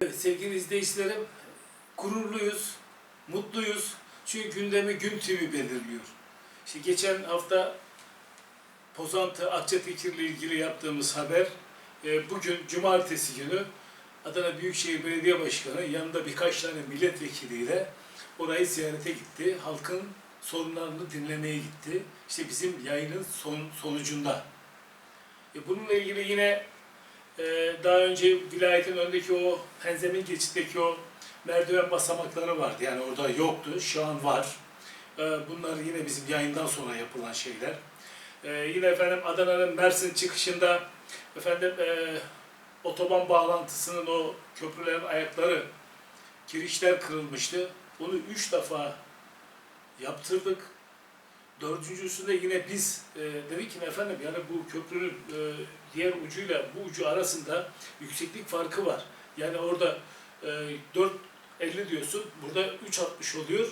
Evet sevgili izleyicilerim, gururluyuz, mutluyuz. Çünkü gündemi Gün TV belirliyor. İşte geçen hafta Pozantı Akçatekir ile ilgili yaptığımız haber, e, bugün cumartesi günü Adana Büyükşehir Belediye Başkanı yanında birkaç tane milletvekiliyle orayı ziyarete gitti. Halkın sorunlarını dinlemeye gitti. İşte bizim yayının son, sonucunda. E, bununla ilgili yine ee, daha önce vilayetin önündeki o Penzemin geçitteki o merdiven basamakları vardı. Yani orada yoktu. Şu an var. Ee, bunlar yine bizim yayından sonra yapılan şeyler. Ee, yine efendim Adana'nın Mersin çıkışında efendim e, otoban bağlantısının o köprülerin ayakları kirişler kırılmıştı. Onu üç defa yaptırdık. Dördüncüsünde yine biz e, dedik ki efendim yani bu köprünün e, diğer ucuyla bu ucu arasında yükseklik farkı var. Yani orada e, 4.50 diyorsun, burada 3.60 oluyor.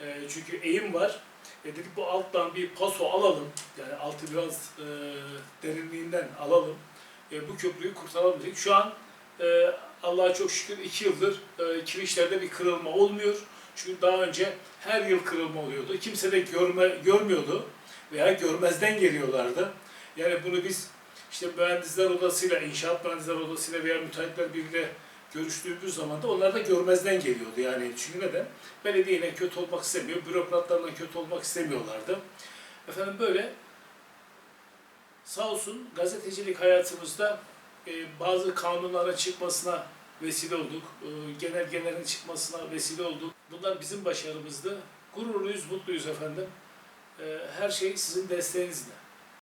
E, çünkü eğim var. E, dedik bu alttan bir paso alalım. Yani altı biraz e, derinliğinden alalım. E, bu köprüyü kurtaralım dedik. Şu an e, Allah'a çok şükür iki yıldır e, kirişlerde bir kırılma olmuyor. Çünkü daha önce her yıl kırılma oluyordu. Kimse de görme, görmüyordu veya görmezden geliyorlardı. Yani bunu biz işte mühendisler odasıyla, inşaat mühendisler odasıyla veya müteahhitler birliğiyle görüştüğümüz zaman da onlar da görmezden geliyordu. Yani çünkü neden? Belediyeyle kötü olmak istemiyor, bürokratlarla kötü olmak istemiyorlardı. Efendim böyle sağ olsun gazetecilik hayatımızda e, bazı kanunlara çıkmasına vesile olduk. E, genelgelerin çıkmasına vesile olduk. Bunlar bizim başarımızdı. Gururluyuz, mutluyuz efendim. E, her şey sizin desteğinizle.